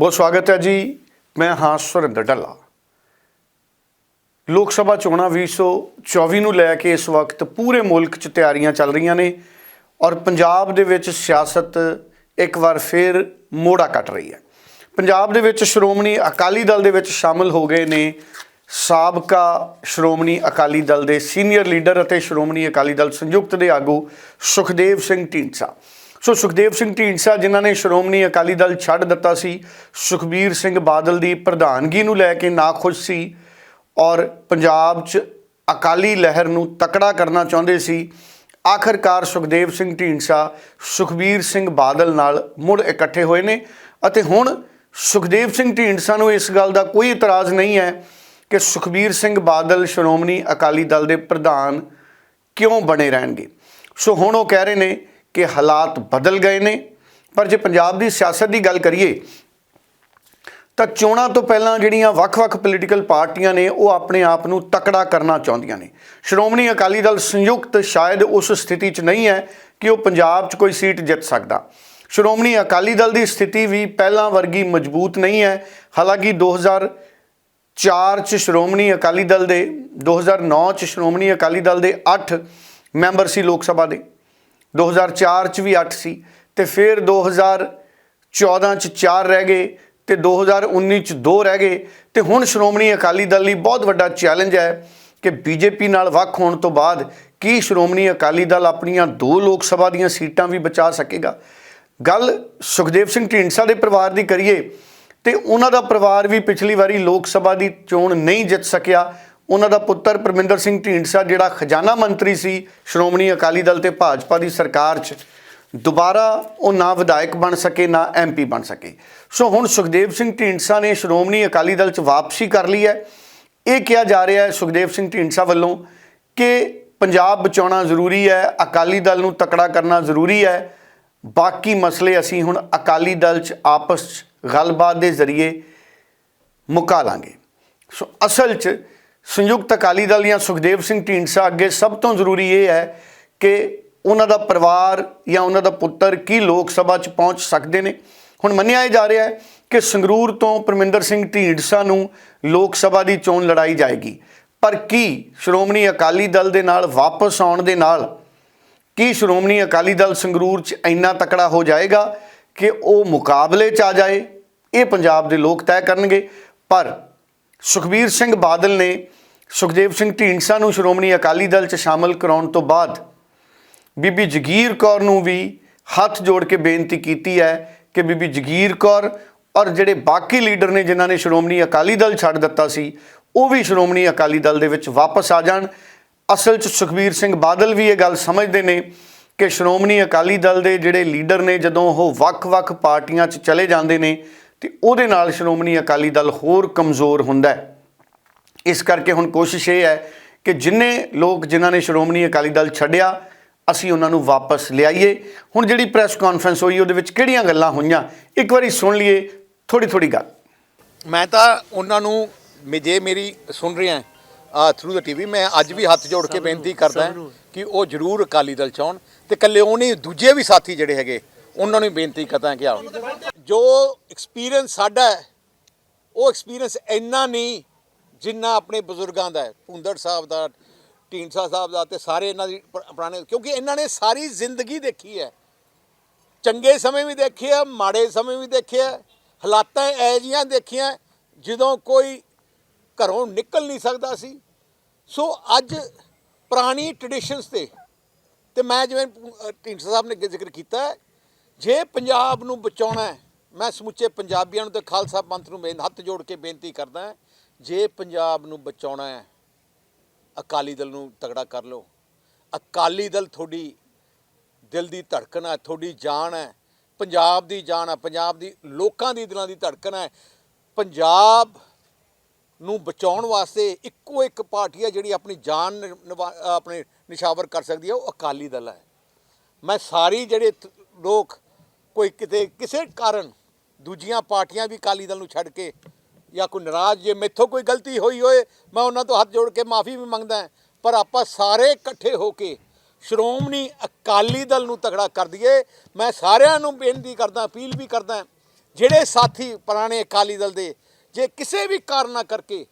ਬਹੁਤ ਸਵਾਗਤ ਹੈ ਜੀ। ਮੈਂ ਹਾਂ ਸੁਰਿੰਦਰ ਡੱਲਾ ਲੋਕ ਸਭਾ ਚੋਣਾਂ 2024 ਨੂੰ ਲੈ ਕੇ ਇਸ ਵਕਤ ਪੂਰੇ ਮੁਲਕ 'ਚ ਤਿਆਰੀਆਂ ਚੱਲ ਰਹੀਆਂ ਨੇ ਔਰ ਪੰਜਾਬ ਦੇ ਵਿੱਚ ਸਿਆਸਤ ਇੱਕ ਵਾਰ ਫਿਰ ਮੋੜਾ ਕੱਟ ਰਹੀ ਹੈ। ਪੰਜਾਬ ਦੇ ਵਿੱਚ ਸ਼੍ਰੋਮਣੀ ਅਕਾਲੀ ਦਲ ਦੇ ਵਿੱਚ ਸ਼ਾਮਲ ਹੋ ਗਏ ਨੇ ਸਾਬਕਾ ਸ਼੍ਰੋਮਣੀ ਅਕਾਲੀ ਦਲ ਦੇ ਸੀਨੀਅਰ ਲੀਡਰ ਅਤੇ ਸ਼੍ਰੋਮਣੀ ਅਕਾਲੀ ਦਲ ਸੰਯੁਕਤ ਦੇ ਆਗੂ ਸੁਖਦੇਵ ਸਿੰਘ ਢੀਂਡਸਾ। ਸੋ ਸੁਖਦੇਵ ਸਿੰਘ ਢੀਂਡਸਾ, ਜਿਨ੍ਹਾਂ ਨੇ ਸ਼੍ਰੋਮਣੀ ਅਕਾਲੀ ਦਲ ਛੱਡ ਦਿੱਤਾ ਸੀ, ਸੁਖਬੀਰ ਸਿੰਘ ਬਾਦਲ ਦੀ ਪ੍ਰਧਾਨਗੀ ਨੂੰ ਲੈ ਕੇ ਨਾਖੁਸ਼ ਸੀ ਔਰ ਪੰਜਾਬ 'ਚ ਅਕਾਲੀ ਲਹਿਰ ਨੂੰ ਤਕੜਾ ਕਰਨਾ ਚਾਹੁੰਦੇ ਸੀ। ਆਖਰਕਾਰ ਸੁਖਦੇਵ ਸਿੰਘ ਢੀਂਡਸਾ ਸੁਖਬੀਰ ਸਿੰਘ ਬਾਦਲ ਨਾਲ ਮੁੜ ਇਕੱਠੇ ਹੋਏ ਨੇ ਅਤੇ ਹੁਣ ਸੁਖਦੇਵ ਸਿੰਘ ਢੀਂਡਸਾ ਨੂੰ ਇਸ ਗੱਲ ਦਾ ਕੋਈ ਇਤਰਾਜ਼ ਨਹੀਂ ਹੈ ਕਿ ਸੁਖਬੀਰ ਸਿੰਘ ਬਾਦਲ ਸ਼੍ਰੋਮਣੀ ਅਕਾਲੀ ਦਲ ਦੇ ਪ੍ਰਧਾਨ ਕਿਉਂ ਬਣੇ ਰਹਿਣਗੇ। ਸੋ ਹੁਣ ਉਹ ਕਹਿ ਰਹੇ ਨੇ ਕਿ ਹਾਲਾਤ ਬਦਲ ਗਏ ਨੇ। ਪਰ ਜੇ ਪੰਜਾਬ ਦੀ ਸਿਆਸਤ ਦੀ ਗੱਲ ਕਰੀਏ, ਤਾਂ ਚੋਣਾਂ ਤੋਂ ਪਹਿਲਾਂ ਜਿਹੜੀਆਂ ਵੱਖ-ਵੱਖ ਪੋਲੀਟੀਕਲ ਪਾਰਟੀਆਂ ਨੇ, ਉਹ ਆਪਣੇ ਆਪ ਨੂੰ ਤਕੜਾ ਕਰਨਾ ਚਾਹੁੰਦੀਆਂ ਨੇ। ਸ਼੍ਰੋਮਣੀ ਅਕਾਲੀ ਦਲ ਸੰਯੁਕਤ ਸ਼ਾਇਦ ਉਸ ਸਥਿਤੀ 'ਚ ਨਹੀਂ ਹੈ ਕਿ ਉਹ ਪੰਜਾਬ 'ਚ ਕੋਈ ਸੀਟ ਜਿੱਤ ਸਕਦਾ। ਸ਼੍ਰੋਮਣੀ ਅਕਾਲੀ ਦਲ ਦੀ ਸਥਿਤੀ ਵੀ ਪਹਿਲਾਂ ਵਰਗੀ ਮਜ਼ਬੂਤ ਨਹੀਂ ਹੈ। ਹਾਲਾਂਕਿ 2004 ਚ ਸ਼੍ਰੋਮਣੀ ਅਕਾਲੀ ਦਲ ਦੇ 2009 ਚ ਸ਼੍ਰੋਮਣੀ ਅਕਾਲੀ ਦਲ ਦੇ 8 ਮੈਂਬਰ ਸੀ ਲੋਕ ਸਭਾ ਦੇ। 2004 ਚ ਵੀ 8 ਸੀ ਤੇ ਫਿਰ 2014 ਚ 4 ਰਹਿ ਗਏ ਤੇ 2019 ਚ 2 ਰਹਿ ਗਏ ਤੇ ਹੁਣ ਸ਼੍ਰੋਮਣੀ ਅਕਾਲੀ ਦਲ ਲਈ ਬਹੁਤ ਵੱਡਾ ਚੈਲੰਜ ਹੈ ਕਿ ਬੀਜੇਪੀ ਨਾਲ ਵੱਖ ਹੋਣ ਤੋਂ ਬਾਅਦ ਕੀ ਸ਼੍ਰੋਮਣੀ ਅਕਾਲੀ ਦਲ ਆਪਣੀਆਂ ਦੋ ਲੋਕ ਸਭਾ ਦੀਆਂ ਸੀਟਾਂ ਵੀ ਬਚਾ ਸਕੇਗਾ। ਗੱਲ ਸੁਖਦੇਵ ਸਿੰਘ ਢੀਂਡਸਾ ਦੇ ਪਰਿਵਾਰ ਦੀ ਕਰੀਏ ਤੇ ਉਹਨਾਂ ਦਾ ਪਰਿਵਾਰ ਵੀ ਪਿਛਲੀ ਵਾਰੀ ਲੋਕ ਸਭਾ ਦੀ ਚੋਣ ਨਹੀਂ ਜਿੱਤ ਸਕਿਆ। ਉਹਨਾਂ ਦਾ ਪੁੱਤਰ ਪਰਮਿੰਦਰ ਸਿੰਘ ਢੀਂਡਸਾ, ਜਿਹੜਾ ਖਜ਼ਾਨਾ ਮੰਤਰੀ ਸੀ, ਸ਼੍ਰੋਮਣੀ ਅਕਾਲੀ ਦਲ ਤੇ ਭਾਜਪਾ ਦੀ ਸਰਕਾਰ 'ਚ, ਦੁਬਾਰਾ ਉਹ ਨਾ ਵਿਧਾਇਕ ਬਣ ਸਕੇ, ਨਾ ਐਮਪੀ ਬਣ ਸਕੇ। ਸੋ ਹੁਣ ਸੁਖਦੇਵ ਸਿੰਘ ਢੀਂਡਸਾ ਨੇ ਸ਼੍ਰੋਮਣੀ ਅਕਾਲੀ ਦਲ 'ਚ ਵਾਪਸੀ ਕਰ ਲਈ ਹੈ। ਇਹ ਕਿਹਾ ਜਾ ਰਿਹਾ ਹੈ ਸੁਖਦੇਵ ਸਿੰਘ ਢੀਂਡਸਾ ਵੱਲੋਂ ਕਿ ਪੰਜਾਬ ਬਚਾਉਣਾ ਜ਼ਰੂਰੀ ਹੈ, ਅਕਾਲੀ ਦਲ ਨੂੰ ਤਕੜਾ ਕਰਨਾ ਜ਼ਰੂਰੀ ਹੈ। ਬਾਕੀ ਮਸਲੇ ਅਸੀਂ ਹੁਣ ਅਕਾਲੀ ਦਲ 'ਚ ਆਪਸ 'ਚ ਗੱਲਬਾਤ ਦੇ ਜ਼ਰੀਏ ਮੁਕਾ ਲਾਂਗੇ। ਸੋ ਅਸਲ 'ਚ ਸੰਯੁਕਤ ਅਕਾਲੀ ਦਲ ਜਾਂ ਸੁਖਦੇਵ ਸਿੰਘ ਢੀਂਡਸਾ ਅੱਗੇ ਸਭ ਤੋਂ ਜ਼ਰੂਰੀ ਇਹ ਹੈ ਕਿ ਉਹਨਾਂ ਦਾ ਪਰਿਵਾਰ ਜਾਂ ਉਹਨਾਂ ਦਾ ਪੁੱਤਰ ਕੀ ਲੋਕ ਸਭਾ 'ਚ ਪਹੁੰਚ ਸਕਦੇ ਨੇ। ਹੁਣ ਮੰਨਿਆ ਜਾ ਰਿਹਾ ਹੈ ਕਿ ਸੰਗਰੂਰ ਤੋਂ ਪਰਮਿੰਦਰ ਸਿੰਘ ਢੀਂਡਸਾ ਨੂੰ ਲੋਕ ਸਭਾ ਦੀ ਚੋਣ ਲੜਾਈ ਜਾਏਗੀ। ਪਰ ਕੀ ਸ਼੍ਰੋਮਣੀ ਅਕਾਲੀ ਦਲ ਦੇ ਨਾਲ ਵਾਪਸ ਆਉਣ ਦੇ ਨਾਲ ਕੀ ਸ਼੍ਰੋਮਣੀ ਅਕਾਲੀ ਦਲ ਸੰਗਰੂਰ 'ਚ ਇੰਨਾ ਤਕੜਾ ਹੋ ਜਾਏਗਾ ਕਿ ਉਹ ਮੁਕਾਬਲੇ 'ਚ ਆ ਜਾਏ? ਇਹ ਪੰਜਾਬ ਦੇ ਲੋਕ ਤੈਅ ਕਰਨਗੇ। ਪਰ ਸੁਖਬੀਰ ਸਿੰਘ ਬਾਦਲ ਨੇ ਸੁਖਦੇਵ ਸਿੰਘ ਢੀਂਡਸਾ ਨੂੰ ਸ਼੍ਰੋਮਣੀ ਅਕਾਲੀ ਦਲ 'ਚ ਸ਼ਾਮਲ ਕਰਾਉਣ ਤੋਂ ਬਾਅਦ ਬੀਬੀ ਜਗੀਰ ਕੌਰ ਨੂੰ ਵੀ ਹੱਥ ਜੋੜ ਕੇ ਬੇਨਤੀ ਕੀਤੀ ਹੈ ਕਿ ਬੀਬੀ ਜਗੀਰ ਕੌਰ ਔਰ ਜਿਹੜੇ ਬਾਕੀ ਲੀਡਰ ਨੇ ਜਿਨ੍ਹਾਂ ਨੇ ਸ਼੍ਰੋਮਣੀ ਅਕਾਲੀ ਦਲ ਛੱਡ ਦਿੱਤਾ ਸੀ, ਉਹ ਵੀ ਸ਼੍ਰੋਮਣੀ ਅਕਾਲੀ ਦਲ ਦੇ ਵਿੱਚ ਵਾਪਸ ਆ ਜਾਣ। ਅਸਲ 'ਚ ਸੁਖਬੀਰ ਸਿੰਘ ਬਾਦਲ ਵੀ ਇਹ ਗੱਲ ਸਮਝਦੇ ਨੇ ਕਿ ਸ਼੍ਰੋਮਣੀ ਅਕਾਲੀ ਦਲ ਦੇ ਜਿਹੜੇ ਲੀਡਰ ਨੇ, ਜਦੋਂ ਉਹ ਵੱਖ-ਵੱਖ ਪਾਰਟੀਆਂ 'ਚ ਚਲੇ ਜਾਂਦੇ ਨੇ, ਤੇ ਉਹਦੇ ਨਾਲ ਸ਼੍ਰੋਮਣੀ ਅਕਾਲੀ ਦਲ ਹੋਰ ਕਮਜ਼ੋਰ ਹੁੰਦਾ ਹੈ। ਇਸ ਕਰਕੇ ਹੁਣ ਕੋਸ਼ਿਸ਼ ਇਹ ਹੈ ਕਿ ਜਿੰਨੇ ਲੋਕ ਜਿਨ੍ਹਾਂ ਨੇ ਸ਼੍ਰੋਮਣੀ ਅਕਾਲੀ ਦਲ ਛੱਡਿਆ ਅਸੀਂ ਉਹਨਾਂ ਨੂੰ ਵਾਪਸ ਲਿਆਈਏ। ਹੁਣ ਜਿਹੜੀ ਪ੍ਰੈਸ ਕਾਨਫਰੰਸ ਹੋਈ ਉਹਦੇ ਵਿੱਚ ਕਿਹੜੀਆਂ ਗੱਲਾਂ ਹੋਈਆਂ? ਇੱਕ ਵਾਰੀ ਸੁਣ ਲਈਏ ਥੋੜੀ ਥੋੜੀ ਗੱਲ। ਮੈਂ ਤਾਂ ਉਹਨਾਂ ਨੂੰ ਜੇ ਮੇਰੀ ਸੁਣ ਰਹੇ ਆ ਥਰੂ ਦਾ ਟੀਵੀ ਮੈਂ ਅੱਜ ਵੀ ਹੱਥ ਜੋੜ ਕੇ ਬੇਨਤੀ ਕਰਦਾ ਹਾਂ ਕਿ ਉਹ ਜ਼ਰੂਰ ਅਕਾਲੀ ਦਲ ਚਾਉਣ ਤੇ ਇਕੱਲੇ ਉਹ ਨਹੀਂ ਦੂਜੇ ਵੀ ਸਾਥੀ ਜਿਹੜੇ ਹੈਗੇ ਉਹਨਾਂ ਨੂੰ ਵੀ ਬੇਨਤੀ ਕਰਦਾ ਕਿ ਆਓ। ਜੋ ਐਕਸਪੀਰੀਅੰਸ ਸਾਡਾ ਹੈ ਉਹ ਐਕਸਪੀਰੀਅੰਸ ਇੰਨਾ ਨਹੀਂ ਜਿੰਨਾ ਆਪਣੇ ਬਜ਼ੁਰਗਾਂ ਦਾ ਹੈ, ਭੁੰਦੜ ਸਾਹਿਬ ਦਾ, ਢੀਂਡਸਾ ਸਾਹਿਬ ਦਾ ਤੇ ਸਾਰੇ ਇਹਨਾਂ ਦੀ ਪੁਰਾਣੇ, ਕਿਉਂਕਿ ਇਹਨਾਂ ਨੇ ਸਾਰੀ ਜ਼ਿੰਦਗੀ ਦੇਖੀ ਹੈ। ਚੰਗੇ ਸਮੇਂ ਵੀ ਦੇਖੇ ਆ, ਮਾੜੇ ਸਮੇਂ ਵੀ ਦੇਖੇ ਆ, ਹਾਲਾਤਾਂ ਇਹੋ ਜਿਹੀਆਂ ਦੇਖੀਆਂ, ਜਦੋਂ ਕੋਈ ਘਰੋਂ ਨਿਕਲ ਨਹੀਂ ਸਕਦਾ ਸੀ। ਸੋ ਅੱਜ ਪੁਰਾਣੀ ਟ੍ਰੈਡੀਸ਼ਨਸ ਤੇ ਤੇ ਮੈਂ ਜਿਵੇਂ ਢੀਂਡਸਾ ਸਾਹਿਬ ਨੇ ਜ਼ਿਕਰ ਕੀਤਾ, ਜੇ ਪੰਜਾਬ ਨੂੰ ਬਚਾਉਣਾ ਮੈਂ ਸਮੁੱਚੇ ਪੰਜਾਬੀਆਂ ਨੂੰ ਤੇ ਖਾਲਸਾ ਪੰਥ ਨੂੰ ਬੇਨ, ਹੱਥ ਜੋੜ ਕੇ ਬੇਨਤੀ ਕਰਦਾ ਜੇ ਪੰਜਾਬ ਨੂੰ ਬਚਾਉਣਾ ਹੈ, ਅਕਾਲੀ ਦਲ ਨੂੰ ਤਗੜਾ ਕਰ ਲਓ। ਅਕਾਲੀ ਦਲ ਤੁਹਾਡੀ ਦਿਲ ਦੀ ਧੜਕਣ ਹੈ, ਤੁਹਾਡੀ ਜਾਨ ਹੈ, ਪੰਜਾਬ ਦੀ ਜਾਨ ਹੈ, ਪੰਜਾਬ ਦੀ, ਲੋਕਾਂ ਦੀ ਦਿਲਾਂ ਦੀ ਧੜਕਣ ਹੈ। ਪੰਜਾਬ ਨੂੰ ਬਚਾਉਣ ਵਾਸਤੇ ਇੱਕੋ ਇੱਕ ਪਾਰਟੀ ਹੈ ਜਿਹੜੀ ਆਪਣੀ ਜਾਨ ਆਪਣੇ ਨਿਸ਼ਾਵਰ ਕਰ ਸਕਦੀ ਹੈ, ਉਹ ਅਕਾਲੀ ਦਲ ਹੈ। ਮੈਂ ਸਾਰੀ ਜਿਹੜੇ ਲੋਕ ਕੋਈ ਕਿਤੇ, ਕਿਸੇ ਕਾਰਨ ਦੂਜੀਆਂ ਪਾਰਟੀਆਂ ਵੀ ਅਕਾਲੀ ਦਲ ਨੂੰ ਛੱਡ ਕੇ ਜਾਂ ਕੋਈ ਨਾਰਾਜ਼ ਜੇ ਮੈਥੋਂ ਕੋਈ ਗਲਤੀ ਹੋਈ ਹੋਏ, ਮੈਂ ਉਹਨਾਂ ਤੋਂ ਹੱਥ ਜੋੜ ਕੇ ਮਾਫੀ ਵੀ ਮੰਗਦਾ ਪਰ ਆਪਾਂ ਸਾਰੇ ਇਕੱਠੇ ਹੋ ਕੇ ਸ਼੍ਰੋਮਣੀ ਅਕਾਲੀ ਦਲ ਨੂੰ ਤਗੜਾ ਕਰ ਦਈਏ। ਮੈਂ ਸਾਰਿਆਂ ਨੂੰ ਬੇਨਤੀ ਕਰਦਾ, ਅਪੀਲ ਵੀ ਕਰਦਾ ਜਿਹੜੇ ਸਾਥੀ ਪੁਰਾਣੇ ਅਕਾਲੀ ਦਲ ਦੇ, ਜੇ ਕਿਸੇ ਵੀ ਕਾਰਨਾ ਕਰਕੇ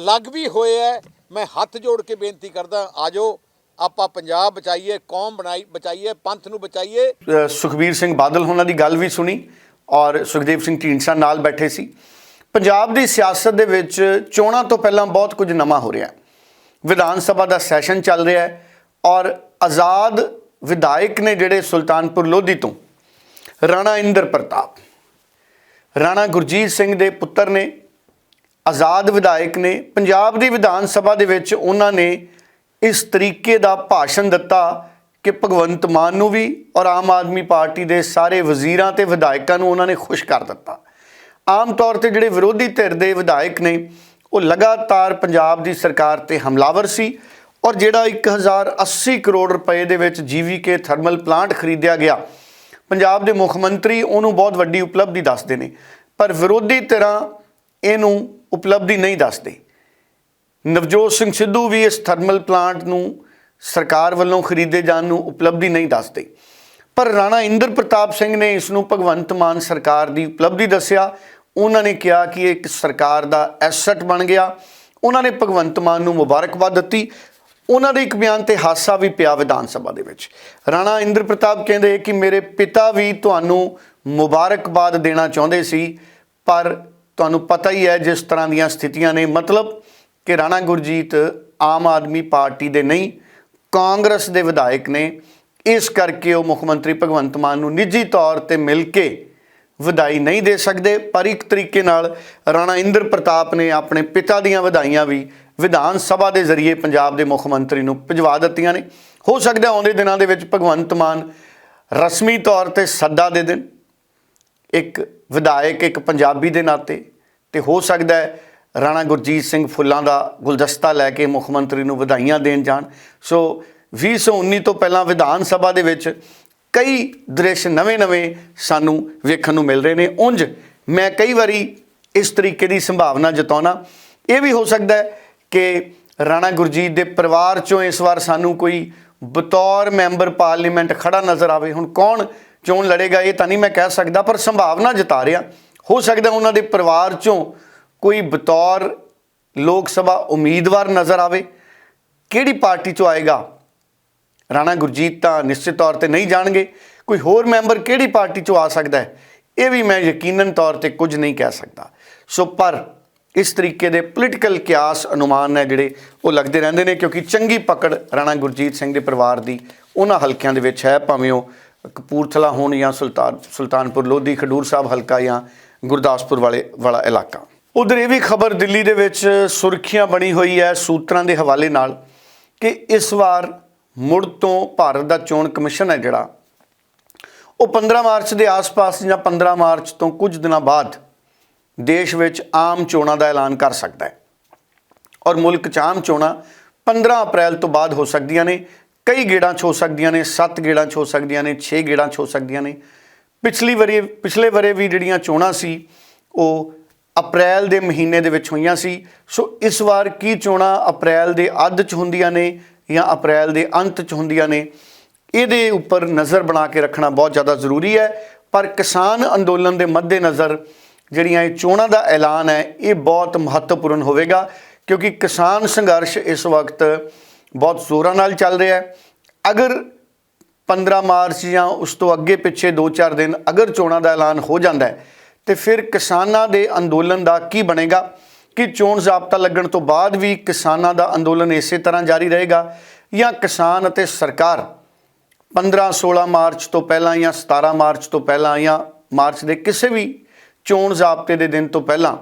ਲੱਗ ਵੀ ਹੋਏ ਹੈ ਮੈਂ ਹੱਥ ਜੋੜ ਕੇ ਬੇਨਤੀ ਕਰਦਾ ਆਜੋ ਆਪਾਂ ਪੰਜਾਬ ਬਚਾਈਏ, ਕੌਮ ਬਣਾਈ, ਬਚਾਈਏ, ਪੰਥ ਨੂੰ ਬਚਾਈਏ। ਸੁਖਬੀਰ ਸਿੰਘ ਬਾਦਲ ਉਹਨਾਂ ਦੀ ਗੱਲ ਵੀ ਸੁਣੀ ਔਰ ਸੁਖਦੇਵ ਸਿੰਘ ਢੀਂਡਸਾ ਨਾਲ ਬੈਠੇ ਸੀ। ਪੰਜਾਬ ਦੀ ਸਿਆਸਤ ਦੇ ਵਿੱਚ ਚੋਣਾਂ ਤੋਂ ਪਹਿਲਾਂ ਬਹੁਤ ਕੁਝ ਨਵਾਂ ਹੋ ਰਿਹਾ ਹੈ। ਵਿਧਾਨ ਸਭਾ ਦਾ ਸੈਸ਼ਨ ਚੱਲ ਰਿਹਾ ਹੈ ਔਰ ਆਜ਼ਾਦ ਵਿਧਾਇਕ ਨੇ ਜਿਹੜੇ ਸੁਲਤਾਨਪੁਰ ਲੋਧੀ ਤੋਂ, ਰਾਣਾ ਇੰਦਰ ਪ੍ਰਤਾਪ, ਰਾਣਾ ਗੁਰਜੀਤ ਸਿੰਘ ਦੇ ਪੁੱਤਰ ਨੇ, ਆਜ਼ਾਦ ਵਿਧਾਇਕ ਨੇ, ਪੰਜਾਬ ਦੀ ਵਿਧਾਨ ਸਭਾ ਦੇ ਵਿੱਚ ਉਹਨਾਂ ਨੇ ਇਸ ਤਰੀਕੇ ਦਾ ਭਾਸ਼ਣ ਦਿੱਤਾ ਕਿ ਭਗਵੰਤ ਮਾਨ ਨੂੰ ਵੀ ਔਰ ਆਮ ਆਦਮੀ ਪਾਰਟੀ ਦੇ ਸਾਰੇ ਵਜ਼ੀਰਾਂ ਤੇ ਵਿਧਾਇਕਾਂ ਨੂੰ ਉਹਨਾਂ ਨੇ ਖੁਸ਼ ਕਰ ਦਿੱਤਾ। ਆਮ ਤੌਰ ਤੇ ਜਿਹੜੇ ਵਿਰੋਧੀ ਧਿਰ ਦੇ ਵਿਧਾਇਕ ਨੇ, ਉਹ ਲਗਾਤਾਰ ਪੰਜਾਬ ਦੀ ਸਰਕਾਰ ਤੇ ਹਮਲਾਵਰ ਸੀ ਔਰ ਜਿਹੜਾ 1080 ਕਰੋੜ ਰੁਪਏ ਦੇ ਵਿੱਚ ਜੀਵੀਕੇ ਥਰਮਲ ਪਲਾਂਟ ਖਰੀਦਿਆ ਗਿਆ, ਪੰਜਾਬ ਦੇ ਮੁੱਖ ਮੰਤਰੀ ਉਹਨੂੰ ਬਹੁਤ ਵੱਡੀ ਉਪਲਬਧੀ ਦੱਸਦੇ ਨੇ, ਪਰ ਵਿਰੋਧੀ ਧਿਰਾਂ ਇਹਨੂੰ ਉਪਲਬਧੀ ਨਹੀਂ ਦੱਸਦੇ। ਨਵਜੋਤ ਸਿੰਘ ਸਿੱਧੂ ਵੀ ਇਸ ਥਰਮਲ ਪਲਾਂਟ ਨੂੰ ਸਰਕਾਰ ਵੱਲੋਂ ਖਰੀਦੇ ਜਾਣ ਨੂੰ ਉਪਲਬਧੀ ਨਹੀਂ ਦੱਸਦੇ। ਪਰ ਰਾਣਾ ਇੰਦਰ ਪ੍ਰਤਾਪ ਸਿੰਘ ਨੇ ਇਸ ਨੂੰ ਭਗਵੰਤ ਮਾਨ ਸਰਕਾਰ ਦੀ ਉਪਲਬਧੀ ਦੱਸਿਆ ਉਹਨਾਂ ਨੇ ਕਿਹਾ ਕਿ ਇਹ ਇੱਕ ਸਰਕਾਰ ਦਾ ਐਸੈਟ ਬਣ ਗਿਆ। ਉਹਨਾਂ ਨੇ ਭਗਵੰਤ ਮਾਨ ਨੂੰ ਮੁਬਾਰਕਬਾਦ ਦਿੱਤੀ। ਉਹਨਾਂ ਦੇ ਇੱਕ ਬਿਆਨ ਤੇ ਹਾਸਾ ਵੀ ਪਿਆ ਵਿਧਾਨ ਸਭਾ ਦੇ ਵਿੱਚ। ਰਾਣਾ ਇੰਦਰ ਪ੍ਰਤਾਪ ਕਹਿੰਦੇ ਕਿ ਮੇਰੇ ਪਿਤਾ ਵੀ ਤੁਹਾਨੂੰ ਮੁਬਾਰਕਬਾਦ ਦੇਣਾ ਚਾਹੁੰਦੇ ਸੀ, ਪਰ ਤੁਹਾਨੂੰ ਪਤਾ ਹੀ ਹੈ ਜਿਸ ਤਰ੍ਹਾਂ ਦੀਆਂ ਸਥਿਤੀਆਂ ਨੇ। ਮਤਲਬ ਕਿ ਰਾਣਾ ਗੁਰਜੀਤ ਆਮ ਆਦਮੀ ਪਾਰਟੀ ਦੇ ਨਹੀਂ, ਕਾਂਗਰਸ ਦੇ ਵਿਧਾਇਕ ਨੇ। ਇਸ ਕਰਕੇ ਉਹ ਮੁੱਖ ਮੰਤਰੀ ਭਗਵੰਤ ਮਾਨ ਨੂੰ ਨਿੱਜੀ ਤੌਰ ਤੇ ਮਿਲ ਕੇ ਵਧਾਈ ਨਹੀਂ ਦੇ ਸਕਦੇ, ਪਰ ਇੱਕ ਤਰੀਕੇ ਨਾਲ ਰਾਣਾ ਇੰਦਰ ਪ੍ਰਤਾਪ ਨੇ ਆਪਣੇ ਪਿਤਾ ਦੀਆਂ ਵਧਾਈਆਂ ਵੀ ਵਿਧਾਨ ਸਭਾ ਦੇ ਜ਼ਰੀਏ ਪੰਜਾਬ ਦੇ ਮੁੱਖ ਮੰਤਰੀ ਨੂੰ ਭਿਜਵਾ ਦਿੱਤੀਆਂ ਨੇ। ਹੋ ਸਕਦਾ ਆਉਂਦੇ ਦਿਨਾਂ ਦੇ ਵਿੱਚ ਭਗਵੰਤ ਮਾਨ ਰਸਮੀ ਤੌਰ ਤੇ ਸੱਦਾ ਦੇ ਦੇਣ, ਇੱਕ ਵਿਧਾਇਕ, ਇੱਕ ਪੰਜਾਬੀ ਦੇ ਨਾਤੇ, ਤੇ ਹੋ ਸਕਦਾ ਹੈ ਰਾਣਾ ਗੁਰਜੀਤ ਸਿੰਘ ਫੁੱਲਾਂ ਦਾ ਗੁਲਦਸਤਾ ਲੈ ਕੇ ਮੁੱਖ ਮੰਤਰੀ ਨੂੰ ਵਧਾਈਆਂ ਦੇਣ ਜਾਣ। ਸੋ 2019 ਤੋਂ ਪਹਿਲਾਂ ਵਿਧਾਨ ਸਭਾ ਦੇ ਵਿੱਚ ਕਈ ਦ੍ਰਿਸ਼ ਨਵੇਂ-ਨਵੇਂ ਸਾਨੂੰ ਵੇਖਣ ਨੂੰ ਮਿਲ ਰਹੇ ਨੇ। ਉਂਝ ਮੈਂ ਕਈ ਵਾਰੀ ਇਸ ਤਰੀਕੇ ਦੀ ਸੰਭਾਵਨਾ ਜਤਾਉਣਾ। ਇਹ ਵੀ ਹੋ ਸਕਦਾ ਹੈ ਕਿ ਰਾਣਾ ਗੁਰਜੀਤ ਦੇ ਪਰਿਵਾਰ ਚੋਂ ਇਸ ਵਾਰ ਸਾਨੂੰ ਕੋਈ ਬਤੌਰ ਮੈਂਬਰ ਪਾਰਲੀਮੈਂਟ ਖੜਾ ਨਜ਼ਰ ਆਵੇ। ਹੁਣ ਕੌਣ ਚੋਣ ਲੜੇਗਾ ਇਹ ਤਾਂ ਨਹੀਂ ਮੈਂ ਕਹਿ ਸਕਦਾ, ਪਰ ਸੰਭਾਵਨਾ ਜਤਾ ਰਿਹਾ। ਹੋ ਸਕਦਾ ਉਹਨਾਂ ਦੇ ਪਰਿਵਾਰ ਚੋਂ ਕੋਈ ਬਤੌਰ ਲੋਕ ਸਭਾ ਉਮੀਦਵਾਰ ਨਜ਼ਰ ਆਵੇ। ਕਿਹੜੀ ਪਾਰਟੀ ਚੋਂ ਆਏਗਾ? ਰਾਣਾ ਗੁਰਜੀਤ ਤਾਂ ਨਿਸ਼ਚਿਤ ਤੌਰ ਤੇ ਨਹੀਂ ਜਾਣਗੇ। ਕੋਈ ਹੋਰ ਮੈਂਬਰ ਕਿਹੜੀ ਪਾਰਟੀ ਚੋਂ ਆ ਸਕਦਾ ਹੈ? ਇਹ ਵੀ ਮੈਂ ਯਕੀਨਨ ਤੌਰ ਤੇ ਕੁਝ ਨਹੀਂ ਕਹਿ ਸਕਦਾ। ਸੋ ਪਰ ਇਸ ਤਰੀਕੇ ਦੇ ਪੋਲੀਟੀਕਲ ਕਿਆਸ ਅਨੁਮਾਨ ਨੇ ਜਿਹੜੇ ਉਹ ਲੱਗਦੇ ਰਹਿੰਦੇ ਨੇ ਕਿਉਂਕਿ ਚੰਗੀ ਪਕੜ ਰਾਣਾ ਗੁਰਜੀਤ ਸਿੰਘ ਦੇ ਪਰਿਵਾਰ ਦੀ ਉਹਨਾਂ ਹਲਕਿਆਂ ਦੇ ਵਿੱਚ ਹੈ, ਭਾਵੇਂ ਉਹ ਕਪੂਰਥਲਾ ਹੋਣ ਜਾਂ ਸੁਲਤਾਨ, ਸੁਲਤਾਨਪੁਰ, ਲੋਧੀ, ਖਡੂਰ ਸਾਹਿਬ ਹਲਕਾ ਜਾਂ ਗੁਰਦਾਸਪੁਰ ਵਾਲੇ, ਵਾਲਾ ਇਲਾਕਾ। ਉਧਰ ਇਹ ਵੀ ਖਬਰ ਦਿੱਲੀ ਦੇ ਵਿੱਚ ਸੁਰਖੀਆਂ ਬਣੀ ਹੋਈ ਹੈ ਸੂਤਰਾਂ ਦੇ ਹਵਾਲੇ ਨਾਲ ਕਿ ਇਸ ਵਾਰ ਮੁੜ ਤੋਂ ਭਾਰਤ ਦਾ ਚੋਣ ਕਮਿਸ਼ਨ ਹੈ ਜਿਹੜਾ। ਉਹ 15 ਮਾਰਚ ਦੇ ਆਸ-ਪਾਸ ਜਾਂ 15 ਮਾਰਚ ਤੋਂ ਕੁਝ ਦਿਨਾਂ ਬਾਅਦ ਦੇਸ਼ ਵਿੱਚ ਆਮ ਚੋਣਾਂ ਦਾ ਐਲਾਨ ਕਰ ਸਕਦਾ ਹੈ। ਔਰ ਮੁਲਕ 'ਚ ਆਮ ਚੋਣਾਂ 15 ਅਪ੍ਰੈਲ ਤੋਂ ਬਾਅਦ ਹੋ ਸਕਦੀਆਂ ਨੇ। ਕਈ ਗੇੜਾਂ 'ਚ ਹੋ ਸਕਦੀਆਂ ਨੇ 7 ਗੇੜਾਂ 'ਚ ਹੋ ਸਕਦੀਆਂ ਨੇ 6 ਗੇੜਾਂ 'ਚ ਹੋ ਸਕਦੀਆਂ ਨੇ। ਪਿਛਲੀ ਵਾਰੀ, ਪਿਛਲੇ ਵਾਰੇ ਵੀ ਜਿਹੜੀਆਂ ਚੋਣਾਂ ਸੀ, ਉਹ ਅਪ੍ਰੈਲ ਦੇ ਮਹੀਨੇ ਦੇ ਵਿੱਚ ਹੋਈਆਂ ਸੀ। ਸੋ ਇਸ ਵਾਰ ਕੀ ਚੋਣਾਂ ਅਪ੍ਰੈਲ ਦੇ ਅੱਧ 'ਚ ਹੁੰਦੀਆਂ ਨੇ ਜਾਂ ਅਪ੍ਰੈਲ ਦੇ ਅੰਤ 'ਚ ਹੁੰਦੀਆਂ ਨੇ, ਇਹਦੇ ਉੱਪਰ ਨਜ਼ਰ ਬਣਾ ਕੇ ਰੱਖਣਾ ਬਹੁਤ ਜ਼ਿਆਦਾ ਜ਼ਰੂਰੀ ਹੈ। ਪਰ ਕਿਸਾਨ ਅੰਦੋਲਨ ਦੇ ਮੱਦੇਨਜ਼ਰ ਜਿਹੜੀਆਂ ਇਹ ਚੋਣਾਂ ਦਾ ਐਲਾਨ ਹੈ, ਇਹ ਬਹੁਤ ਮਹੱਤਵਪੂਰਨ ਹੋਵੇਗਾ, ਕਿਉਂਕਿ ਕਿਸਾਨ ਸੰਘਰਸ਼ ਇਸ ਵਕਤ ਬਹੁਤ ਜ਼ੋਰਾਂ ਨਾਲ ਚੱਲ ਰਿਹਾ ਹੈ। ਅਗਰ 15 ਮਾਰਚ ਜਾਂ ਉਸ ਤੋਂ ਅੱਗੇ ਪਿੱਛੇ 2-4 ਦਿਨ ਅਗਰ ਚੋਣਾਂ ਦਾ ਐਲਾਨ ਹੋ ਜਾਂਦਾ ਹੈ, ਤੇ ਫਿਰ ਕਿਸਾਨਾਂ ਦੇ ਅੰਦੋਲਨ ਦਾ ਕੀ ਬਣੇਗਾ? ਕਿ ਚੋਣ ਜ਼ਾਬਤਾ ਲੱਗਣ ਤੋਂ ਬਾਅਦ ਵੀ ਕਿਸਾਨਾਂ ਦਾ ਅੰਦੋਲਨ ਇਸੇ ਤਰ੍ਹਾਂ ਜਾਰੀ ਰਹੇਗਾ ਜਾਂ ਕਿਸਾਨ ਅਤੇ ਸਰਕਾਰ 15-16 ਮਾਰਚ ਤੋਂ ਪਹਿਲਾਂ ਜਾਂ 17 ਮਾਰਚ ਤੋਂ ਪਹਿਲਾਂ ਜਾਂ ਮਾਰਚ ਦੇ ਕਿਸੇ ਵੀ ਚੋਣ ਜ਼ਾਬਤੇ ਦੇ ਦਿਨ ਤੋਂ ਪਹਿਲਾਂ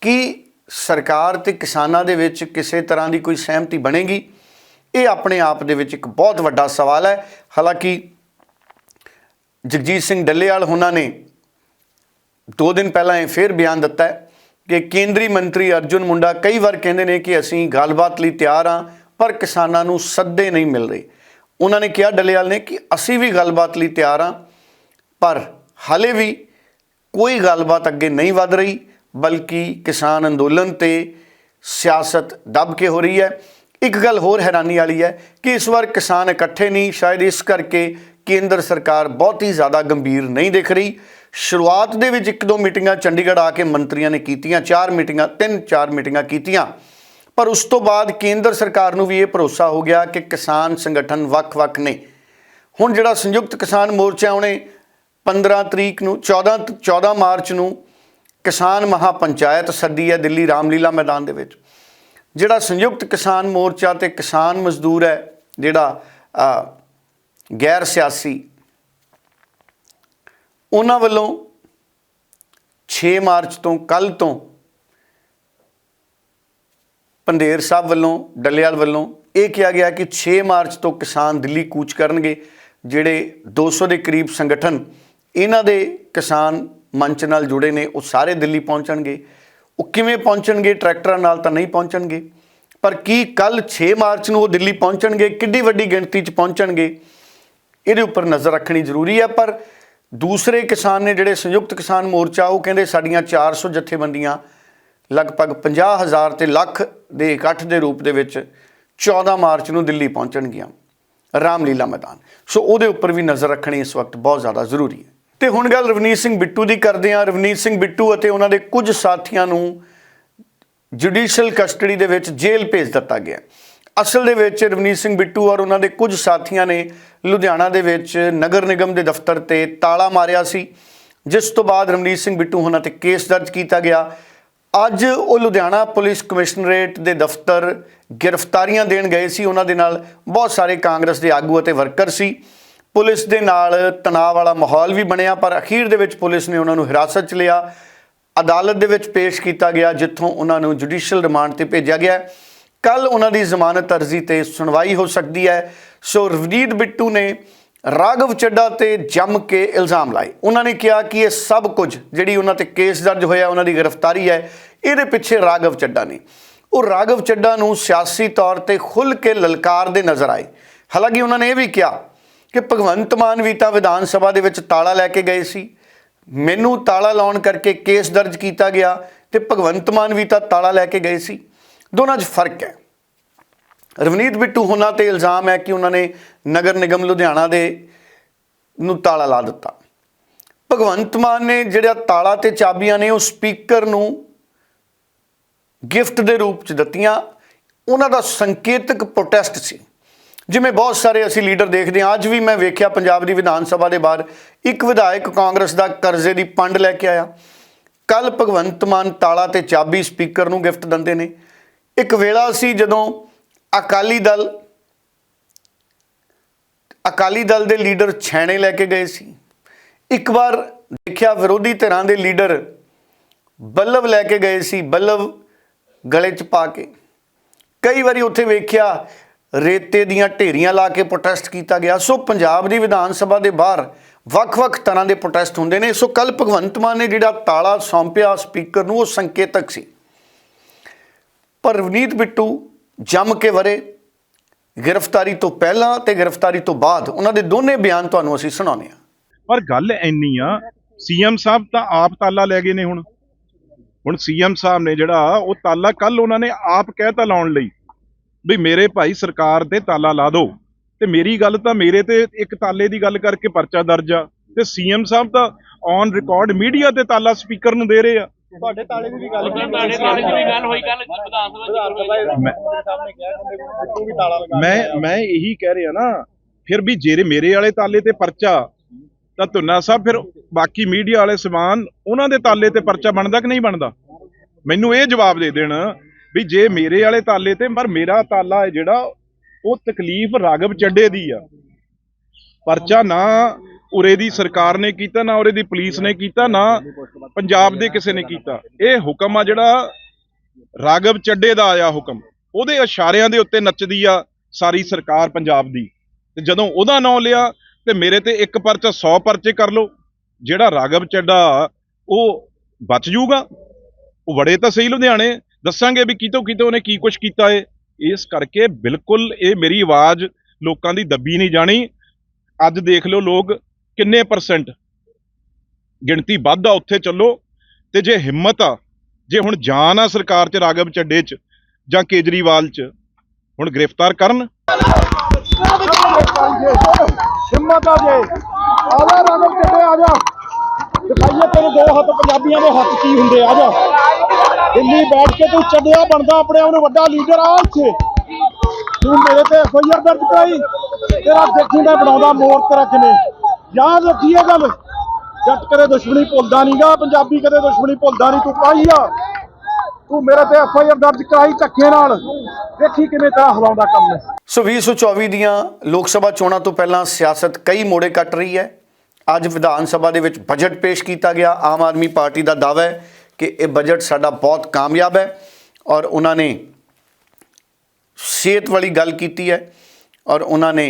ਕੀ ਸਰਕਾਰ ਤੇ ਕਿਸਾਨਾਂ ਦੇ ਵਿੱਚ ਕਿਸੇ ਤਰ੍ਹਾਂ ਦੀ ਕੋਈ ਸਹਿਮਤੀ ਬਣੇਗੀ? ਇਹ ਆਪਣੇ ਆਪ ਦੇ ਵਿੱਚ ਇੱਕ ਬਹੁਤ ਵੱਡਾ ਸਵਾਲ ਹੈ। ਹਾਲਾਂਕਿ ਜਗਜੀਤ ਸਿੰਘ ਡੱਲੇਵਾਲ ਉਹਨਾਂ ਨੇ ਦੋ ਦਿਨ ਪਹਿਲਾਂ ਇਹ ਫਿਰ ਬਿਆਨ ਦਿੱਤਾ ਹੈ। ਕਿ ਕੇਂਦਰੀ ਮੰਤਰੀ ਅਰਜੁਨ ਮੁੰਡਾ ਕਈ ਵਾਰ ਕਹਿੰਦੇ ਨੇ ਕਿ ਅਸੀਂ ਗੱਲਬਾਤ ਲਈ ਤਿਆਰ ਹਾਂ, ਪਰ ਕਿਸਾਨਾਂ ਨੂੰ ਸੱਦੇ ਨਹੀਂ ਮਿਲ ਰਹੇ। ਉਹਨਾਂ ਨੇ ਕਿਹਾ ਡੱਲੇਵਾਲ ਨੇ ਕਿ ਅਸੀਂ ਵੀ ਗੱਲਬਾਤ ਲਈ ਤਿਆਰ ਹਾਂ, ਪਰ ਹਾਲੇ ਵੀ ਕੋਈ ਗੱਲਬਾਤ ਅੱਗੇ ਨਹੀਂ ਵਧ ਰਹੀ, ਬਲਕਿ ਕਿਸਾਨ ਅੰਦੋਲਨ ਤੇ ਸਿਆਸਤ ਦਬ ਕੇ ਹੋ ਰਹੀ ਹੈ। ਇੱਕ ਗੱਲ ਹੋਰ ਹੈਰਾਨੀ ਵਾਲੀ ਹੈ ਕਿ ਇਸ ਵਾਰ ਕਿਸਾਨ ਇਕੱਠੇ ਨਹੀਂ, ਸ਼ਾਇਦ ਇਸ ਕਰਕੇ ਕੇਂਦਰ ਸਰਕਾਰ ਬਹੁਤ ਹੀ ਜ਼ਿਆਦਾ ਗੰਭੀਰ ਨਹੀਂ ਦਿਖ ਰਹੀ। ਸ਼ੁਰੂਆਤ ਦੇ ਵਿੱਚ ਇੱਕ ਦੋ ਮੀਟਿੰਗਾਂ ਚੰਡੀਗੜ੍ਹ ਆ ਕੇ ਮੰਤਰੀਆਂ ਨੇ ਕੀਤੀਆਂ, ਚਾਰ ਮੀਟਿੰਗਾਂ, ਤਿੰਨ ਚਾਰ ਮੀਟਿੰਗਾਂ ਕੀਤੀਆਂ। ਪਰ ਉਸ ਤੋਂ ਬਾਅਦ ਕੇਂਦਰ ਸਰਕਾਰ ਨੂੰ ਵੀ ਇਹ ਭਰੋਸਾ ਹੋ ਗਿਆ ਕਿ ਕਿਸਾਨ ਸੰਗਠਨ ਵੱਖ-ਵੱਖ ਨੇ। ਹੁਣ ਜਿਹੜਾ ਸੰਯੁਕਤ ਕਿਸਾਨ ਮੋਰਚਾ ਉਹਨੇ 15 ਤਰੀਕ ਨੂੰ 14 ਤ- 14 ਮਾਰਚ ਨੂੰ ਕਿਸਾਨ ਮਹਾਪੰਚਾਇਤ ਸੱਦੀ ਹੈ ਦਿੱਲੀ ਰਾਮਲੀਲਾ ਮੈਦਾਨ ਦੇ ਵਿੱਚ। ਜਿਹੜਾ ਸੰਯੁਕਤ ਕਿਸਾਨ ਮੋਰਚਾ ਤੇ ਕਿਸਾਨ ਮਜ਼ਦੂਰ ਹੈ, ਜਿਹੜਾ ਗੈਰ ਸਿਆਸੀ ਉਹਨਾਂ ਵੱਲੋਂ 6 ਮਾਰਚ ਤੋਂ ਕੱਲ ਤੋਂ ਪੰਦੇਰ ਸਾਹਿਬ ਵੱਲੋਂ, ਡੱਲੇਵਾਲ ਵੱਲੋਂ ਇਹ ਕਿਹਾ ਗਿਆ ਕਿ 6 ਮਾਰਚ ਤੋਂ ਕਿਸਾਨ ਦਿੱਲੀ ਕੂਚ ਕਰਨਗੇ, ਜਿਹੜੇ 200 ਦੇ ਕਰੀਬ ਸੰਗਠਨ ਇਹਨਾਂ ਦੇ ਕਿਸਾਨ ਮੰਚ ਨਾਲ ਜੁੜੇ ਨੇ, ਉਹ ਸਾਰੇ ਦਿੱਲੀ ਪਹੁੰਚਣਗੇ। ਉਹ ਕਿਵੇਂ ਪਹੁੰਚਣਗੇ, ਟਰੈਕਟਰਾਂ ਨਾਲ ਤਾਂ ਨਹੀਂ ਪਹੁੰਚਣਗੇ, ਪਰ ਕੀ ਕੱਲ 6 ਮਾਰਚ ਨੂੰ ਉਹ ਦਿੱਲੀ ਪਹੁੰਚਣਗੇ, ਕਿੱਡੀ ਵੱਡੀ ਗਿਣਤੀ 'ਚ ਪਹੁੰਚਣਗੇ, ਇਹਦੇ ਉੱਪਰ ਨਜ਼ਰ ਰੱਖਣੀ ਜ਼ਰੂਰੀ ਹੈ, ਪਰ ਦੂਸਰੇ ਕਿਸਾਨ ਨੇ ਜਿਹੜੇ ਸੰਯੁਕਤ ਕਿਸਾਨ ਮੋਰਚਾ, ਉਹ ਕਹਿੰਦੇ ਸਾਡੀਆਂ 400 ਜਥੇਬੰਦੀਆਂ ਲਗਭਗ 50000 ਤੇ ਲੱਖ ਦੇ ਇਕੱਠ ਦੇ ਰੂਪ ਦੇ ਵਿੱਚ 14 ਮਾਰਚ ਨੂੰ ਦਿੱਲੀ ਪਹੁੰਚਣਗੀਆਂ। ਰਾਮਲੀਲਾ ਮੈਦਾਨ। ਸੋ ਉਹਦੇ ਉੱਪਰ ਵੀ ਨਜ਼ਰ ਰੱਖਣੀ ਇਸ ਵਕਤ ਬਹੁਤ ਜ਼ਿਆਦਾ ਜ਼ਰੂਰੀ ਹੈ। ਤੇ ਹੁਣ ਗੱਲ ਰਵਨੀਤ ਸਿੰਘ ਬਿੱਟੂ ਦੀ ਕਰਦੇ ਹਾਂ। ਰਵਨੀਤ ਸਿੰਘ ਬਿੱਟੂ ਅਤੇ ਉਹਨਾਂ ਦੇ ਕੁਝ ਸਾਥੀਆਂ ਨੂੰ ਜੁਡੀਸ਼ੀਅਲ ਕਸਟਡੀ ਦੇ ਵਿੱਚ ਜੇਲ੍ਹ ਭੇਜ ਦਿੱਤਾ ਗਿਆ। ਅਸਲ ਦੇ ਵਿੱਚ ਰਵਨੀਤ ਸਿੰਘ ਬਿੱਟੂ ਔਰ ਉਹਨਾਂ ਦੇ ਕੁਝ ਸਾਥੀਆਂ ਨੇ ਲੁਧਿਆਣਾ ਦੇ ਵਿੱਚ ਨਗਰ ਨਿਗਮ ਦੇ ਦਫ਼ਤਰ ਤੇ ਤਾਲਾ ਮਾਰਿਆ ਸੀ, ਜਿਸ ਤੋਂ ਬਾਅਦ ਰਵਨੀਤ ਸਿੰਘ ਬਿੱਟੂ ਉਹਨਾਂ ਤੇ ਕੇਸ ਦਰਜ ਕੀਤਾ ਗਿਆ। ਅੱਜ ਉਹ ਲੁਧਿਆਣਾ ਪੁਲਿਸ ਕਮਿਸ਼ਨਰੇਟ ਦੇ ਦਫ਼ਤਰ ਗ੍ਰਿਫਤਾਰੀਆਂ ਦੇਣ ਗਏ ਸੀ। ਉਹਨਾਂ ਦੇ ਨਾਲ ਬਹੁਤ ਸਾਰੇ ਕਾਂਗਰਸ ਦੇ ਆਗੂ ਅਤੇ ਵਰਕਰ ਸੀ। ਪੁਲਿਸ ਦੇ ਨਾਲ ਤਣਾਅ ਵਾਲਾ ਮਾਹੌਲ ਵੀ ਬਣਿਆ, ਪਰ ਅਖੀਰ ਦੇ ਵਿੱਚ ਪੁਲਿਸ ਨੇ ਉਹਨਾਂ ਨੂੰ ਹਿਰਾਸਤ 'ਚ ਲਿਆ। ਅਦਾਲਤ ਦੇ ਵਿੱਚ ਪੇਸ਼ ਕੀਤਾ ਗਿਆ, ਜਿੱਥੋਂ ਉਹਨਾਂ ਨੂੰ ਜੁਡੀਸ਼ੀਅਲ ਰਿਮਾਂਡ ਤੇ ਭੇਜਿਆ ਗਿਆ। ਕੱਲ ਉਹਨਾਂ ਦੀ ਜ਼ਮਾਨਤ ਅਰਜ਼ੀ ਤੇ ਸੁਣਵਾਈ ਹੋ ਸਕਦੀ ਹੈ। ਸੋ ਰਵਨੀਤ ਬਿੱਟੂ ਨੇ ਰਾਘਵ ਚੱਡਾ ਤੇ ਜੰਮ ਕੇ ਇਲਜ਼ਾਮ ਲਾਏ। ਉਹਨਾਂ ਨੇ ਕਿਹਾ ਕਿ ਇਹ ਸਭ ਕੁਝ ਜਿਹੜੀ ਉਹਨਾਂ ਤੇ ਕੇਸ ਦਰਜ ਹੋਇਆ, ਉਹਨਾਂ ਦੀ ਗ੍ਰਿਫਤਾਰੀ ਹੈ, ਇਹਦੇ ਪਿੱਛੇ ਰਾਘਵ ਚੱਡਾ ਨੇ। ਉਹ ਰਾਘਵ ਚੱਡਾ ਨੂੰ ਸਿਆਸੀ ਤੌਰ ਤੇ ਖੁੱਲ ਕੇ ਲਲਕਾਰਦੇ ਨਜ਼ਰ ਆਏ। ਹਾਲਾਂਕਿ ਉਹਨਾਂ ਨੇ ਇਹ ਵੀ ਕਿਹਾ ਕਿ ਭਗਵੰਤ ਮਾਨ ਵੀ ਤਾਂ ਵਿਧਾਨ ਸਭਾ ਦੇ ਵਿੱਚ ਤਾਲਾ ਲੈ ਕੇ ਗਏ ਸੀ। ਮੈਨੂੰ ਤਾਲਾ ਲਾਉਣ ਕਰਕੇ ਕੇਸ ਦਰਜ ਕੀਤਾ ਗਿਆ ਤੇ ਭਗਵੰਤ ਮਾਨ ਵੀ ਤਾਂ ਤਾਲਾ ਲੈ ਕੇ ਗਏ ਸੀ। ਦੋਨਾਂ 'ਚ ਫ਼ਰਕ ਹੈ। ਰਵਨੀਤ ਬਿੱਟੂ ਹੋਣਾ ਤੇ ਇਲਜ਼ਾਮ ਹੈ ਕਿ ਉਹਨਾਂ ਨੇ ਨਗਰ ਨਿਗਮ ਲੁਧਿਆਣਾ ਦੇ ਨੂੰ ਤਾਲਾ ਲਾ ਦਿੱਤਾ। ਭਗਵੰਤ ਮਾਨ ਨੇ ਜਿਹੜਾ ਤਾਲਾ ਤੇ ਚਾਬੀਆਂ ਨੇ ਉਹ ਸਪੀਕਰ ਨੂੰ ਗਿਫਟ ਦੇ ਰੂਪ ਚ ਦਿੱਤੀਆਂ। ਉਹਨਾਂ ਦਾ ਸੰਕੇਤਕ ਪ੍ਰੋਟੈਸਟ ਸੀ। ਜਿਵੇਂ ਬਹੁਤ ਸਾਰੇ ਅਸੀਂ ਲੀਡਰ ਦੇਖਦੇ ਹਾਂ, ਅੱਜ ਵੀ ਮੈਂ ਵੇਖਿਆ ਪੰਜਾਬ ਦੀ ਵਿਧਾਨ ਸਭਾ ਦੇ ਬਾਹਰ ਇੱਕ ਵਿਧਾਇਕ ਕਾਂਗਰਸ ਦਾ ਕਰਜ਼ੇ ਦੀ ਪੰਡ ਲੈ ਕੇ ਆਇਆ। ਕੱਲ ਭਗਵੰਤ ਮਾਨ ਤਾਲਾ ਤੇ ਚਾਬੀ ਸਪੀਕਰ ਨੂੰ ਗਿਫਟ ਦਿੰਦੇ ਨੇ। ਇੱਕ ਵੇਲਾ ਸੀ ਜਦੋਂ ਅਕਾਲੀ ਦਲ ਅਕਾਲੀ ਦਲ ਦੇ ਲੀਡਰ ਛੈਣੇ ਲੈ ਕੇ ਗਏ ਸੀ। ਇੱਕ ਵਾਰ ਦੇਖਿਆ ਵਿਰੋਧੀ ਧਿਰਾਂ ਦੇ ਲੀਡਰ ਬੱਲਬ ਲੈ ਕੇ ਗਏ ਸੀ ਬੱਲਬ ਗਲੇ 'ਚ ਪਾ ਕੇ। ਕਈ ਵਾਰੀ ਉੱਥੇ ਵੇਖਿਆ ਰੇਤੇ ਦੀਆਂ ਢੇਰੀਆਂ ਲਾ ਕੇ ਪ੍ਰੋਟੈਸਟ ਕੀਤਾ ਗਿਆ। ਸੋ ਪੰਜਾਬ ਦੀ ਵਿਧਾਨ ਸਭਾ ਦੇ ਬਾਹਰ ਵੱਖ-ਵੱਖ ਤਰ੍ਹਾਂ ਦੇ ਪ੍ਰੋਟੈਸਟ ਹੁੰਦੇ ਨੇ। ਸੋ ਕੱਲ ਭਗਵੰਤ ਮਾਨ ਨੇ ਜਿਹੜਾ ਤਾਲਾ ਸੌਂਪਿਆ ਸਪੀਕਰ ਨੂੰ, ਉਹ ਸੰਕੇਤਕ ਸੀ। ਪਰ ਰਵਨੀਤ ਬਿੱਟੂ ਜੰਮ ਕੇ ਵਰੇ। ਗ੍ਰਿਫਤਾਰੀ ਤੋਂ ਪਹਿਲਾਂ ਤੇ ਗ੍ਰਿਫਤਾਰੀ ਤੋਂ ਬਾਅਦ ਉਹਨਾਂ ਦੇ ਦੋਨੇ ਬਿਆਨ ਤੁਹਾਨੂੰ ਅਸੀਂ ਸੁਣਾਉਂਦੇ ਹਾਂ। ਪਰ ਗੱਲ ਇੰਨੀ ਆ, ਸੀਐਮ ਸਾਹਿਬ ਤਾਂ ਆਪ ਤਾਲਾ ਲੈ ਗਏ ਨੇ ਹੁਣ। ਹੁਣ ਸੀਐਮ ਸਾਹਿਬ ਨੇ ਜਿਹੜਾ, ਉਹ ਤਾਲਾ ਕੱਲ ਉਹਨਾਂ ਨੇ ਆਪ ਕਹਿਤਾ ਲਾਉਣ ਲਈ ਵੀ ਮੇਰੇ ਭਾਈ ਸਰਕਾਰ ਤੇ ਤਾਲਾ ਲਾ ਦਿਓ। ਤੇ ਮੇਰੀ ਗੱਲ ਤਾਂ ਮੇਰੇ ਤੇ ਇੱਕ ਤਾਲੇ ਦੀ ਗੱਲ ਕਰਕੇ ਪਰਚਾ ਦਰਜ ਆ। ਤੇ ਸੀਐਮ ਸਾਹਿਬ ਤਾਂ ਔਨ ਰਿਕਾਰਡ ਮੀਡੀਆ ਤੇ ਤਾਲਾ ਸਪੀਕਰ ਨੂੰ ਦੇ ਰਹੇ ਆ। ਤੁਹਾਡੇ ਤਾਲੇ ਦੀ ਵੀ ਗੱਲ ਕੀਤੀ ਤੁਹਾਡੇ ਤਾਲੇ ਦੀ ਵੀ ਗੱਲ ਹੋਈ ਕੱਲ ਵਿਧਾਨ ਸਭਾ ਬਿੱਟੂ ਵੀ ਤਾਲਾ ਲਗਾ ਮੈਂ ਮੈਂ ਇਹੀ ਕਹਿ ਰਿਹਾ ਨਾ ਫਿਰ ਵੀ ਜਿਹੜੇ ਮੇਰੇ ਵਾਲੇ ਤਾਲੇ ਤੇ ਪਰਚਾ ਤਾਂ ਧੁੰਨਾ ਸਾਹਿਬ ਫਿਰ ਬਾਕੀ ਮੀਡੀਆ ਵਾਲੇ ਸਮਾਨ ਉਹਨਾਂ ਦੇ ਤਾਲੇ ਤੇ ਪਰਚਾ ਬਣਦਾ ਕਿ ਨਹੀਂ ਬਣਦਾ? ਮੈਨੂੰ ਇਹ ਜਵਾਬ ਦੇ ਦੇਣ ਵੀ ਜੇ ਮੇਰੇ ਵਾਲੇ ਤਾਲੇ ਤੇ ਪਰ ਮੇਰਾ ਤਾਲਾ ਹੈ ਜਿਹੜਾ ਉਹ ਤਕਲੀਫ ਰਾਗਵ ਚੱਡੇ ਦੀ ਆ। ਪਰਚਾ ਨਾ ਉਰੇ ਦੀ ਸਰਕਾਰ ਨੇ ਕੀਤਾ, ਨਾ ਉਰੇ ਦੀ ਪੁਲਿਸ ਨੇ ਕੀਤਾ, ਨਾ ਪੰਜਾਬ ਦੇ ਕਿਸੇ ਨੇ ਕੀਤਾ। ਇਹ ਹੁਕਮ ਆ ਜਿਹੜਾ ਰਾਗਵ ਚੱਡੇ ਦਾ ਆਇਆ ਹੁਕਮ। ਉਹਦੇ ਇਸ਼ਾਰਿਆਂ ਦੇ ਉੱਤੇ ਨੱਚਦੀ ਆ ਸਾਰੀ ਸਰਕਾਰ ਪੰਜਾਬ ਦੀ। ਤੇ ਜਦੋਂ ਉਹਦਾ ਨਾਂ ਲਿਆ, ਤੇ ਮੇਰੇ ਤੇ ਇੱਕ ਪਰਚਾ 100 ਪਰਚੇ ਕਰ ਲਓ। ਜਿਹੜਾ ਰਾਗਵ ਚੱਡਾ ਉਹ ਬਚ ਜੂਗਾ ਉਹ ਵੜੇ ਤਾਂ ਸਹੀ ਲੁਧਿਆਣੇ। ਦੱਸਾਂਗੇ ਵੀ ਕਿਤੋਂ ਕਿਤੋਂ ਉਹਨੇ ਕੀ ਕੁਝ ਕੀਤਾ ਏ। ਇਸ ਕਰਕੇ ਬਿਲਕੁਲ ਇਹ ਮੇਰੀ ਆਵਾਜ਼ ਲੋਕਾਂ ਦੀ ਦੱਬੀ ਨਹੀਂ ਜਾਣੀ। ਅੱਜ ਦੇਖ ਲਓ ਲੋਕ ਕਿੰਨੇ ਪਰਸੈਂਟ ਗਿਣਤੀ ਵੱਧ ਆ, ਉੱਥੇ ਚੱਲੋ। ਤੇ ਜੇ ਹਿੰਮਤ ਆ, ਜੇ ਹੁਣ ਜਾਨ ਆ ਸਰਕਾਰ ਚ ਰਾਗਵ ਚੱਡੇ ਚ, ਜਾਂ ਕੇਜਰੀਵਾਲ ਚ, ਹੁਣ ਗ੍ਰਿਫਤਾਰ ਕਰਨ? ਹਿੰਮਤ ਆ ਜੇ। ਆਲਾ ਰਾਗਵ ਚੱਡੇ ਆ ਜਾ। ਦਿਖਾਈਏ ਤੇਰੇ ਦੋ ਹੱਥ ਪੰਜਾਬੀਆਂ ਦੇ ਹੱਥ ਕੀ ਹੁੰਦੇ, ਆ ਜਾ। ਦਿੱਲੀ ਬੈਠ ਕੇ ਤੂੰ ਚੱਡਿਆ ਬਣਦਾ ਆਪਣੇ ਆਪ ਨੂੰ ਵੱਡਾ ਲੀਡਰ ਆ ਇੱਥੇ ਤੂੰ ਮੇਰੇ ਤੇ ਐਫਆਈਆਰ ਦਰਜ ਕਰਾਈ। ਤੇਰਾ ਦੇਖੀ ਮੈਂ ਬਣਾਉਂਦਾ ਮੋਰ ਤੇਰਾ ਕਿਵੇਂ? ਯਾਦ ਰੱਖੀ ਇਹ ਗੱਲ। ਜੱਟ ਕਦੇ ਦੁਸ਼ਮਣੀ ਭੁੱਲਦਾ ਨਹੀਂਗਾ, ਪੰਜਾਬੀ ਕਦੇ ਦੁਸ਼ਮਣੀ ਭੁੱਲਦਾ ਨਹੀਂ ਤੂੰ ਪਾਈ ਤੂੰ ਮੇਰੇ ਤੇ ਐਫਆਈਆਰ ਦਰਜ ਕਰਾਈ ਧੱਕੇ ਨਾਲ। ਦੇਖੀ ਕਿਵੇਂ ਤੇਰਾ ਹਲਾਉਂਦਾ ਕੰਮ ਹੈ। ਸੋ 2024 ਦੀਆਂ ਲੋਕ ਸਭਾ ਚੋਣਾਂ ਤੋਂ ਪਹਿਲਾਂ ਸਿਆਸਤ ਕਈ ਮੋੜੇ ਕੱਟ ਰਹੀ ਹੈ। ਅੱਜ ਵਿਧਾਨ ਸਭਾ ਦੇ ਵਿੱਚ ਬਜਟ ਪੇਸ਼ ਕੀਤਾ ਗਿਆ। ਆਮ ਆਦਮੀ ਪਾਰਟੀ ਦਾ ਦਾਅਵਾ ਹੈ ਕਿ ਇਹ ਬਜਟ ਸਾਡਾ ਬਹੁਤ ਕਾਮਯਾਬ ਹੈ ਔਰ ਉਹਨਾਂ ਨੇ ਸਿਹਤ ਵਾਲੀ ਗੱਲ ਕੀਤੀ ਹੈ ਔਰ ਉਹਨਾਂ ਨੇ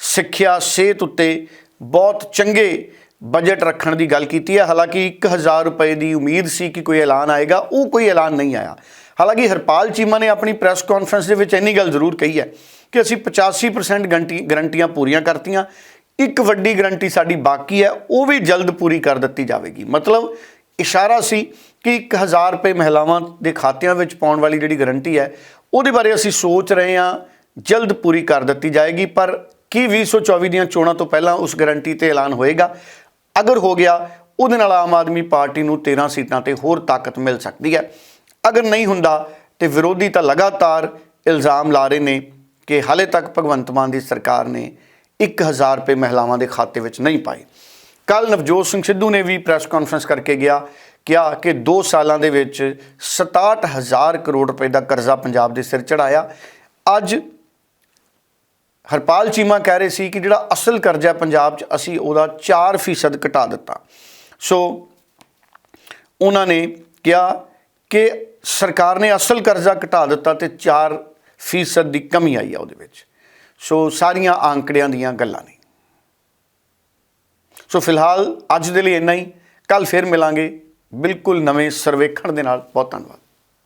ਸਿੱਖਿਆ ਸਿਹਤ ਉੱਤੇ ਬਹੁਤ ਚੰਗੇ ਬਜਟ ਰੱਖਣ ਦੀ ਗੱਲ ਕੀਤੀ ਹੈ। ਹਾਲਾਂਕਿ 1000 ਰੁਪਏ ਦੀ ਉਮੀਦ ਸੀ ਕਿ ਕੋਈ ਐਲਾਨ ਆਏਗਾ, ਉਹ ਕੋਈ ਐਲਾਨ ਨਹੀਂ ਆਇਆ। ਹਾਲਾਂਕਿ ਹਰਪਾਲ ਚੀਮਾ ਨੇ ਆਪਣੀ ਪ੍ਰੈਸ ਕਾਨਫਰੰਸ ਦੇ ਵਿੱਚ ਇੰਨੀ ਗੱਲ ਜ਼ਰੂਰ ਕਹੀ ਹੈ ਕਿ ਅਸੀਂ 85% ਗਰੰਟੀ ਗਰੰਟੀਆਂ ਪੂਰੀਆਂ ਕਰਤੀਆਂ, ਇੱਕ ਵੱਡੀ ਗਰੰਟੀ ਸਾਡੀ ਬਾਕੀ ਹੈ, ਉਹ ਵੀ ਜਲਦ ਪੂਰੀ ਕਰ ਦਿੱਤੀ ਜਾਵੇਗੀ। ਮਤਲਬ ਇਸ਼ਾਰਾ ਸੀ ਕਿ 1000 ਰੁਪਏ ਮਹਿਲਾਵਾਂ ਦੇ ਖਾਤਿਆਂ ਵਿੱਚ ਪਾਉਣ ਵਾਲੀ ਜਿਹੜੀ ਗਰੰਟੀ ਹੈ, ਉਹਦੇ ਬਾਰੇ ਅਸੀਂ ਸੋਚ ਰਹੇ ਹਾਂ, ਜਲਦ ਪੂਰੀ ਕਰ ਦਿੱਤੀ ਜਾਏਗੀ, ਪਰ ਕੀ 2024 ਦੀਆਂ ਚੋਣਾਂ ਤੋਂ ਪਹਿਲਾਂ ਉਸ ਗਰੰਟੀ ਤੇ ਐਲਾਨ ਹੋਏਗਾ। ਅਗਰ ਹੋ ਗਿਆ, ਉਹਦੇ ਨਾਲ ਆਮ ਆਦਮੀ ਪਾਰਟੀ ਨੂੰ 13 ਸੀਟਾਂ ਤੇ ਹੋਰ ਤਾਕਤ ਮਿਲ ਸਕਦੀ ਹੈ। ਅਗਰ ਨਹੀਂ ਹੁੰਦਾ ਤੇ ਵਿਰੋਧੀ ਤਾਂ ਲਗਾਤਾਰ ਇਲਜ਼ਾਮ ਲਾ ਰਹੇ ਨੇ ਕਿ ਹਾਲੇ ਤੱਕ ਭਗਵੰਤ ਮਾਨ ਦੀ ਸਰਕਾਰ ਨੇ 1000 ਰੁਪਏ ਮਹਿਲਾਵਾਂ ਦੇ ਖਾਤੇ ਵਿੱਚ ਨਹੀਂ ਪਾਏ। ਕੱਲ ਨਵਜੋਤ ਸਿੰਘ ਸਿੱਧੂ ਨੇ ਵੀ ਪ੍ਰੈਸ ਕਾਨਫਰੰਸ ਕਰਕੇ ਗਿਆ, ਕਿਹਾ ਕਿ 2 ਸਾਲਾਂ ਦੇ ਵਿੱਚ 67000 ਕਰੋੜ ਰੁਪਏ ਦਾ ਕਰਜ਼ਾ ਪੰਜਾਬ ਦੇ ਸਿਰ ਚੜਾਇਆ ਅੱਜ ਹਰਪਾਲ ਚੀਮਾ ਕਹਿ ਰਹੇ ਸੀ ਕਿ ਜਿਹੜਾ ਅਸਲ ਕਰਜ਼ਾ ਪੰਜਾਬ 'ਚ, ਅਸੀਂ ਉਹਦਾ 4% ਘਟਾ ਦਿੱਤਾ। ਸੋ ਉਹਨਾਂ ਨੇ ਕਿਹਾ ਕਿ ਸਰਕਾਰ ਨੇ ਅਸਲ ਕਰਜ਼ਾ ਘਟਾ ਦਿੱਤਾ ਤੇ 4% ਦੀ ਕਮੀ ਆਈ ਆ ਉਹਦੇ ਵਿੱਚ। ਸੋ ਸਾਰੀਆਂ ਆંકੜਿਆਂ ਦੀਆਂ ਗੱਲਾਂ ਨੇ। ਸੋ ਫਿਲਹਾਲ ਅੱਜ ਦੇ ਲਈ ਇੰਨਾ ਹੀ। ਕੱਲ ਫਿਰ ਮਿਲਾਂਗੇ। ਬਿਲਕੁਲ ਨਵੇਂ ਸਰਵੇਖਣ ਦੇ ਨਾਲ। ਬਹੁਤ ਧੰਨਵਾਦ।